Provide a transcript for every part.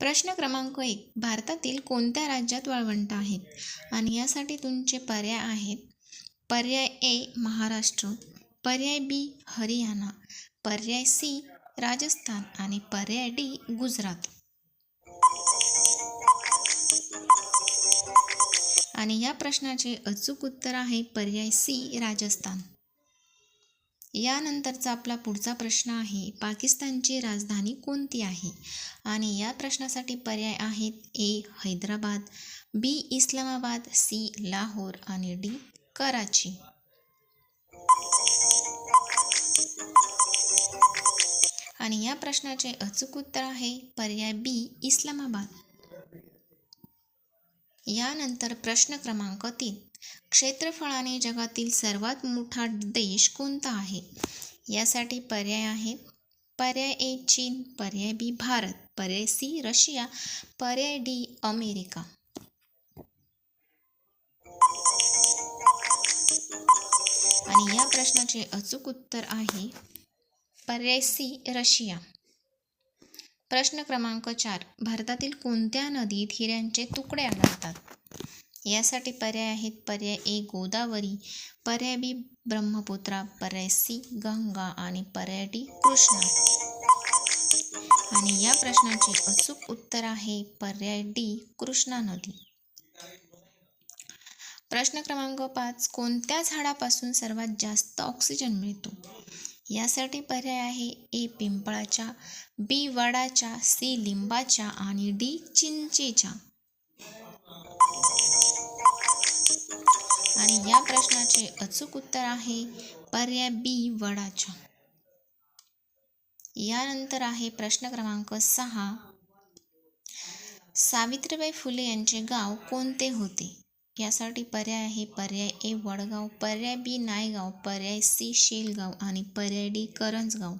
प्रश्न क्रमांक एक. भारतातील कोणत्या राज्यात वाळवंट आहेत? आणि यासाठी तुमचे पर्याय आहेत. पर्याय ए महाराष्ट्र. पर्याय बी हरियाणा. पर्याय सी राजस्थान. आणि पर्याय डी गुजरात. आणि या प्रश्नाचे अचूक उत्तर आहे पर्याय सी राजस्थान. यानंतरचा आपला पुढचा प्रश्न आहे पाकिस्तानची राजधानी कोणती आहे? आणि या प्रश्नासाठी पर्याय आहेत A Hyderabad B Islamabad C Lahore आणि डी कराची. आणि या प्रश्नाचे अचूक उत्तर आहे पर्याय बी इस्लामाबाद. यानंतर प्रश्न क्रमांक तीन. क्षेत्रफळाने जगातील सर्वात मोठा देश कोणता आहे? यासाठी पर्याय आहेत पर्याय ए चीन पर्याय बी भारत पर्याय सी रशिया पर्याय डी अमेरिका. आणि या प्रश्नाचे अचूक उत्तर आहे पर्याय सी रशिया. प्रश्न क्रमांक चार. भारतातील कोणत्या नदीत हिऱ्यांचे तुकडे आढळतात? यासाठी पर्याय आहेत. पर्याय ए गोदावरी. पर्याय बी ब्रह्मपुत्रा. पर्याय सी गंगा. आणि पर्याय डी कृष्णा. आणि या प्रश्नाचे अचूक उत्तर आहे पर्याय डी कृष्णा नदी. प्रश्न क्रमांक पाच. कोणत्या झाडापासून सर्वात जास्त ऑक्सिजन मिळतो? यासाठी पर्याय आहे ए पिंपळाच्या बी वडाच्या सी लिंबाच्या आणि डी चिंचेच्या. आणि या प्रश्नाचे अचूक उत्तर आहे पर्याय बी वडाच्या. यानंतर आहे प्रश्न क्रमांक सहा. सावित्रीबाई फुले यांचे गाव कोणते होते? यासाठी पर्याय आहे. पर्याय ए वडगाव. पर्याय बी नायगाव. पर्याय सी शेलगाव. आणि पर्याय डी करंजगाव.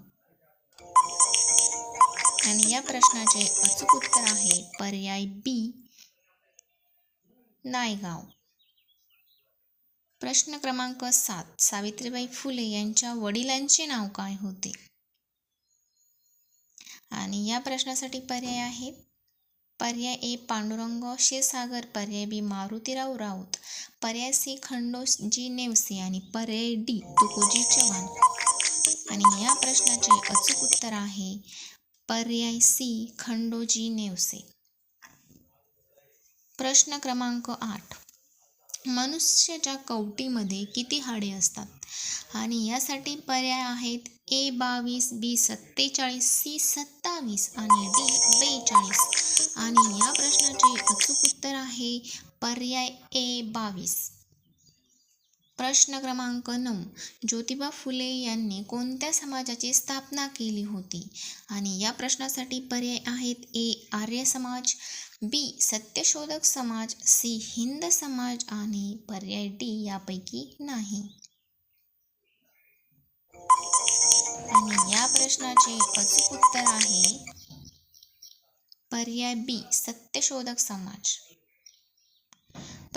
आणि या प्रश्नाचे अचूक उत्तर आहे. पर्याय बी नायगाव. प्रश्न क्रमांक सात. सावित्रीबाई फुले यांच्या वडिलांचे नाव काय होते? आणि या प्रश्नासाठी पर्याय आहेत पर्याय ए पांडुरंग क्षीरसागर पर्याय बी मारुतीराव राऊत पर्याय सी खंडोजी नेवसे आणि पर्याय डी तुकोजी चव्हाण. आणि या प्रश्नाचे अचूक उत्तर आहे पर्याय सी खंडोजी नेवसे. प्रश्न क्रमांक आठ. मनुष्याच्या कवटीमध्ये किती हाडे असतात? आणि यासाठी पर्याय आहेत ए बावीस बी सत्तेचाळीस सी सत्तावीस आणि डी पर्याय ए बावीस. प्रश्न क्रमांक नऊ. ज्योतिबा फुले यांनी कोणत्या समाजाची स्थापना केली होती? आणि या प्रश्नासाठी पर्याय आहेत ए आर्य समाज बी सत्यशोधक समाज सी हिंद समाज आणि पर्याय डी यापैकी नाही. आणि या प्रश्नाचे अचूक उत्तर आहे पर्याय बी सत्यशोधक समाज.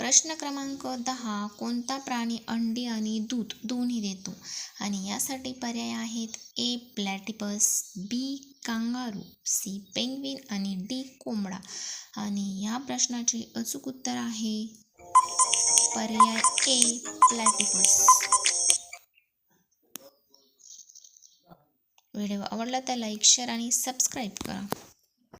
प्रश्न क्रमांक दहा कोणता प्राणी अंडी आणि दूध दोन्ही देतो? आणि यासाठी पर्याय आहेत A platypus B kangaroo C penguin आणि डी कोंबडा. आणि या प्रश्नाचे अचूक उत्तर आहे पर्याय ए प्लॅटिपस. व्हिडिओ आवडला तर लाईक शेअर आणि सबस्क्राईब करा.